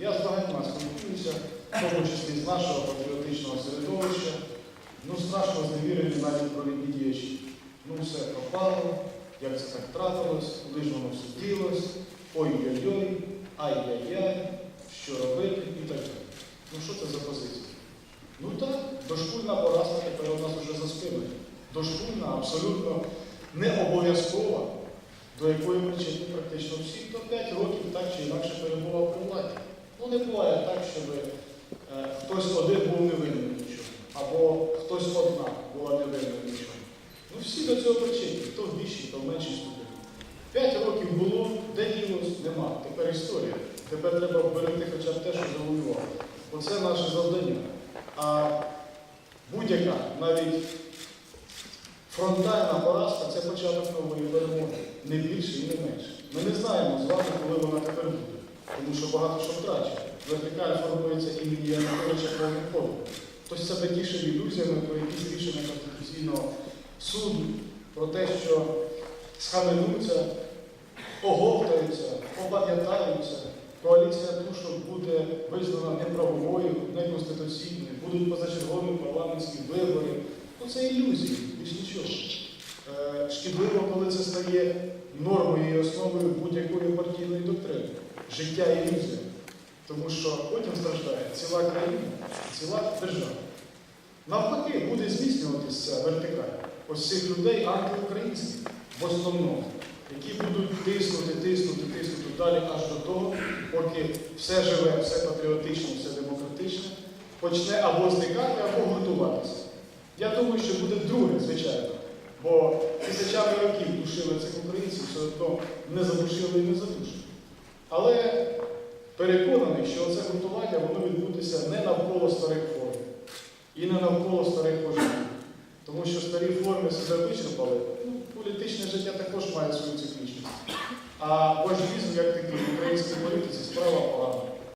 Я з багатьма спілкуюся, в тому числі з нашого патріотичного середовища. Ну, страшно зневірені навіть провідні діячі. Ну, все пропало, як це так трапилось, куди ж воно все ділось, ой-ой-ой, ай-яй-яй, що робити і так далі. Ну що це за позиція? Ну так, дошкульна поразка тепер у нас вже за спиною. Дошкульна, абсолютно не обов'язкова, до якої причетні практично всі, хто 5 років так чи інакше перебував при владі. Не буває так, щоб е, хтось один був невинний в нічому, або хтось одна була невинна в нічому. Ну всі до цього причетні, хто в більшій, хто в меншій ступені. П'ять років було, де ділось, нема. Тепер історія. Тепер треба вберегти хоча б те, що завоював. Оце наше завдання. А будь-яка, навіть фронтальна поразка це початок нової перемоги. Не більше і не менше. Ми не знаємо з вами, коли вона тепер буде. Тому що багато що втрачено. Вертикаль формується імені Януковича ходом. Хтось себе тішив ілюзіями про якісь рішення Конституційного суду, про те, що схаменуться, оговтаються, опам'ятаються. Коаліція Тушок буде визнана неправовою, неконституційною, будуть позачергові парламентські вибори. Ну це ілюзії, більш нічого. Е, Шкідливо, коли це стає нормою і основою будь-якої партійної доктрини. Життя ілюзія. Тому що потім страждає ціла країна, ціла держава. Навпаки, буде зміцнюватися вертикаль. Ось цих людей антиукраїнських в основному, які будуть тиснути, тиснути, тиснути далі аж до того, поки все живе, все патріотичне, все демократичне, почне або зникати, або гуртуватися. Я думаю, що буде друге, звичайно. Бо тисячами років душили цих українців, все одно не задушили і не задушили. Але переконаний, що це гуртування воно відбутися не навколо старих форм і не навколо старих пожежів. Тому що старі форми себе вичерпали. Ну, політичне життя також має свою циклічність. А важливість, як такий в українській політиці, справа погана.